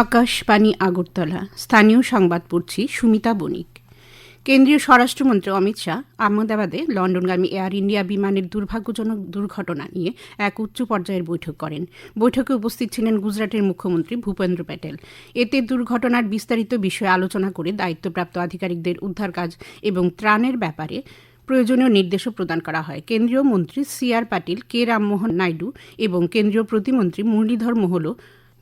আকাশবাণী আগরতলা। স্থানীয় সংবাদ পড়ছি সুমিতা বণিক। কেন্দ্রীয় স্বরাষ্ট্রমন্ত্রী অমিত শাহ আহমেদাবাদে লন্ডনগামী এয়ার ইন্ডিয়া বিমানের দুর্ভাগ্যজনক দুর্ঘটনা নিয়ে এক উচ্চ পর্যায়ের বৈঠক করেন। বৈঠকে উপস্থিত ছিলেন গুজরাটের মুখ্যমন্ত্রী ভূপেন্দ্র প্যাটেল। এতে দুর্ঘটনার বিস্তারিত বিষয়ে আলোচনা করে দায়িত্বপ্রাপ্ত আধিকারিকদের উদ্ধার কাজ এবং ত্রাণের ব্যাপারে প্রয়োজনীয় নির্দেশও প্রদান করা হয়। কেন্দ্রীয় মন্ত্রী C R Patil, K Rammohan Naidu এবং কেন্দ্রীয় প্রতিমন্ত্রী মুরলীধর মোহলও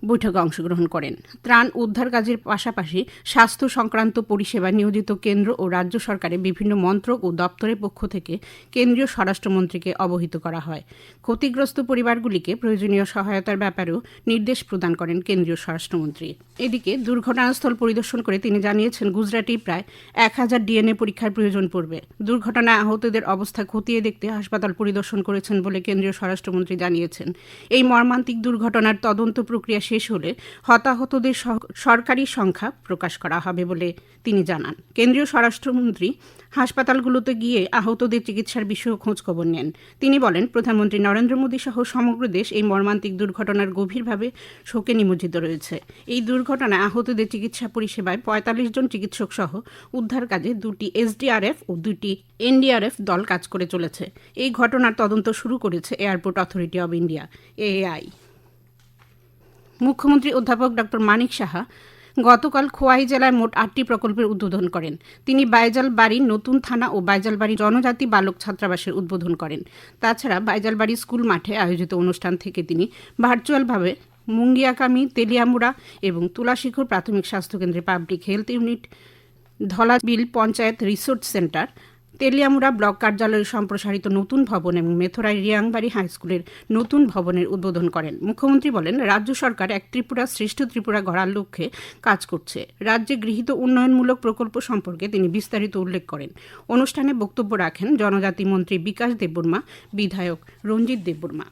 বৈঠকে অংশগ্রহণ করেন। ত্রাণ উদ্ধার কাজের পাশাপাশি স্বাস্থ্য সংক্রান্ত পরিষেবা নিয়োজিত কেন্দ্র ও রাজ্য সরকারের বিভিন্ন মন্ত্রক ও দপ্তরের পক্ষ থেকে কেন্দ্রীয় স্বরাষ্ট্রমন্ত্রীকে অবহিত করা হয়। ক্ষতিগ্রস্ত পরিবারগুলিকে প্রয়োজনীয় সহায়তার ব্যাপারেও নির্দেশ প্রদান করেন কেন্দ্রীয় স্বরাষ্ট্রমন্ত্রী। এদিকে দুর্ঘটনাস্থল পরিদর্শন করে তিনি জানিয়েছেন, গুজরাটেই প্রায় এক হাজার ডিএনএ পরীক্ষার প্রয়োজন পড়বে। দুর্ঘটনায় আহতদের অবস্থা খতিয়ে দেখতে হাসপাতাল পরিদর্শন করেছেন বলে কেন্দ্রীয় স্বরাষ্ট্রমন্ত্রী জানিয়েছেন। এই মর্মান্তিক দুর্ঘটনার তদন্ত প্রক্রিয়া শেষ হলে হতাহতদের সরকারি সংখ্যা প্রকাশ করা হবে বলে তিনি জানান। কেন্দ্রীয় স্বরাষ্ট্রমন্ত্রী হাসপাতালগুলোতে গিয়ে আহতদের চিকিৎসার বিষয়েও খোঁজখবর নেন। তিনি বলেন, প্রধানমন্ত্রী নরেন্দ্র মোদী সহ সমগ্র দেশ এই মর্মান্তিক দুর্ঘটনার গভীরভাবে শোকে নিমজ্জিত রয়েছে। এই দুর্ঘটনায় আহতদের চিকিৎসা পরিষেবায় পঁয়তাল্লিশ জন চিকিৎসক সহ উদ্ধার কাজে দুটি এসডিআরএফ ও দুটি এনডিআরএফ দল কাজ করে চলেছে। এই ঘটনার তদন্ত শুরু করেছে airport authority of India, AAI. মুখ্যমন্ত্রী অধ্যাপক ডক্টর মানিক সাহা গতকাল খোয়াই জেলায় মোট আটটি প্রকল্পের উদ্বোধন করেন। তিনি বাইজাল বাড়ির নতুন থানা ও বাইজাল বাড়ি জনজাতি বালক ছাত্রাবাসের উদ্বোধন করেন। তাছাড়া বাইজাল বাড়ি স্কুল মাঠে আয়োজিত অনুষ্ঠান থেকে তিনি ভার্চুয়ালভাবে মুঙ্গিয়াকামি, তেলিয়ামুড়া এবং তুলাশিখর প্রাথমিক স্বাস্থ্যকেন্দ্রে public health unit, Dhalabil panchayat resource centre Teliamura block কার্যালয়ের সম্প্রসারিত নতুন ভবন এবং মেথরাই রিয়াংবাড়ি হাইস্কুলের নতুন ভবনের উদ্বোধন করেন। মুখ্যমন্ত্রী বলেন, রাজ্য সরকার এক ত্রিপুরা শ্রেষ্ঠ ত্রিপুরা গড়ার লক্ষ্যে কাজ করছে। রাজ্যে গৃহীত উন্নয়নমূলক প্রকল্প সম্পর্কে তিনি বিস্তারিত উল্লেখ করেন। অনুষ্ঠানে বক্তব্য রাখেন জনজাতি মন্ত্রী বিকাশ দেববর্মা, বিধায়ক রঞ্জিত দেববর্মা।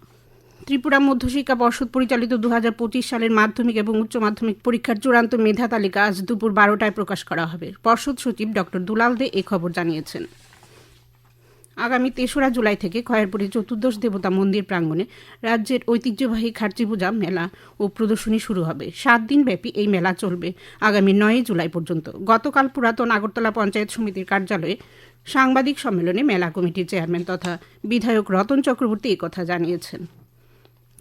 ত্রিপুরা মধ্যশিক্ষা পর্ষদ পরিচালিত দু হাজার পঁচিশ সালের মাধ্যমিক এবং উচ্চ মাধ্যমিক পরীক্ষার চূড়ান্ত মেধা তালিকা আজ দুপুর বারোটায় প্রকাশ করা হবে। পর্ষদ সচিব ডক্টর দুলাল দে এ খবর জানিয়েছেন। আগামী তেসরা জুলাই থেকে খয়েরপুরে চতুর্দশ দেবতা মন্দির প্রাঙ্গণে রাজ্যের ঐতিহ্যবাহী খার্চি পূজা, মেলা ও প্রদর্শনী শুরু হবে। সাত দিন ব্যাপী এই মেলা চলবে আগামী নয় জুলাই পর্যন্ত। গতকাল পুরাতন আগরতলা পঞ্চায়েত সমিতির কার্যালয়ে সাংবাদিক সম্মেলনে মেলা কমিটির চেয়ারম্যান তথা বিধায়ক রতন চক্রবর্তী কথা জানিয়েছেন।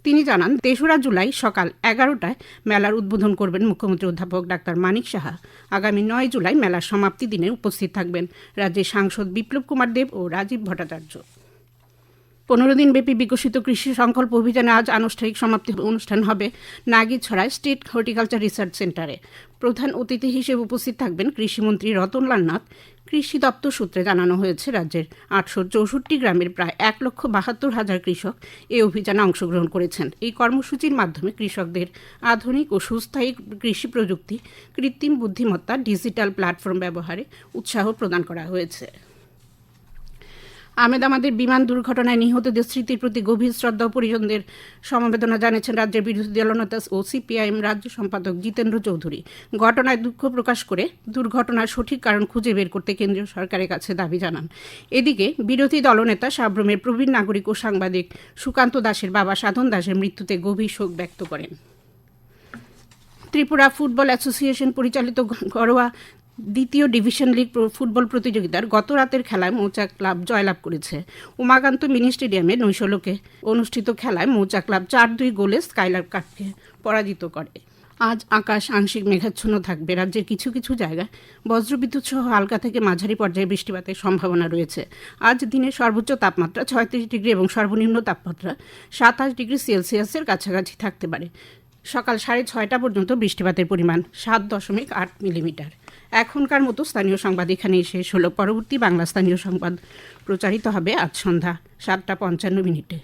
তিনি জানান, তেসরা জুলাই সকাল এগারোটায় মেলার উদ্বোধন করবেন মুখ্যমন্ত্রী অধ্যাপক ডাক্তার মানিক সাহা। আগামী নয় জুলাই মেলার সমাপ্তি দিনে উপস্থিত থাকবেন রাজ্যের সাংসদ বিপ্লব কুমার দেব ও রাজীব ভট্টাচার্য। পনেরো দিনব্যাপী বিকশিত কৃষি সংকল্প অভিযানে আজ আনুষ্ঠানিক সমাপ্তি অনুষ্ঠান হবে নাগিছড়ায় স্টেট হর্টিকালচার রিসার্চ সেন্টারে। প্রধান অতিথি হিসেবে উপস্থিত থাকবেন কৃষিমন্ত্রী রতনলাল নাথ কৃষি দপ্তর সূত্রে জানানো হয়েছে, রাজ্যের আটশো চৌষট্টি গ্রামের প্রায় এক লক্ষ বাহাত্তর হাজার কৃষক এই অভিযানে অংশগ্রহণ করেছেন। এই কর্মসূচির মাধ্যমে কৃষকদের আধুনিক ও সুস্থায়ী কৃষি প্রযুক্তি, কৃত্রিম বুদ্ধিমত্তা, ডিজিটাল প্ল্যাটফর্ম ব্যবহারে উৎসাহ প্রদান করা হয়েছে। আমেদাবাদের বিমান দুর্ঘটনায় নিহতদের স্মৃতির প্রতি গভীর শ্রদ্ধা ও পরিজনদের সমবেদনা জানিয়েছেন রাজ্যের বিরোধী দলনেতা ও সিপিআইএম রাজ্য সম্পাদক জিতেন্দ্র চৌধুরী। ঘটনায় দুঃখ প্রকাশ করে দুর্ঘটনার সঠিক কারণ খুঁজে বের করতে কেন্দ্রীয় সরকারের কাছে দাবি জানান। এদিকে বিরোধী দলনেতা সাব্রমের প্রবীণ নাগরিক ও সাংবাদিক সুকান্ত দাসের বাবা সাধন দাসের মৃত্যুতে গভীর শোক ব্যক্ত করেন। ত্রিপুরা ফুটবল অ্যাসোসিয়েশন পরিচালিত ঘরোয়া দ্বিতীয় ডিভিশন লিগ ফুটবল প্রতিযোগিতার গত রাতের খেলায় মৌচা ক্লাব জয়লাভ করেছে। উমাকান্ত মিনি স্টেডিয়ামে নৈশলোকে অনুষ্ঠিত খেলায় মৌচা ক্লাব চার দুই গোলে স্কাইলার কাপকে পরাজিত করে। আজ আকাশ আংশিক মেঘাচ্ছন্ন থাকবে। রাজ্যের কিছু কিছু জায়গায় বজ্রবিদ্যুৎ সহ হালকা থেকে মাঝারি পর্যায়ে বৃষ্টিপাতের সম্ভাবনা রয়েছে। আজ দিনের সর্বোচ্চ তাপমাত্রা ছয়ত্রিশ ডিগ্রি এবং সর্বনিম্ন তাপমাত্রা সাতাশ ডিগ্রি সেলসিয়াসের কাছাকাছি থাকতে পারে। সকাল সাড়ে ছয়টা পর্যন্ত বৃষ্টিপাতের পরিমাণ সাত দশমিক আট মিলিমিটার। এখনকার মতো স্থানীয় সংবাদ এখানেই শেষ হলো। পরবর্তী বাংলা স্থানীয় সংবাদ প্রচারিত হবে আজ সন্ধ্যা সাতটা পঞ্চান্ন মিনিটে।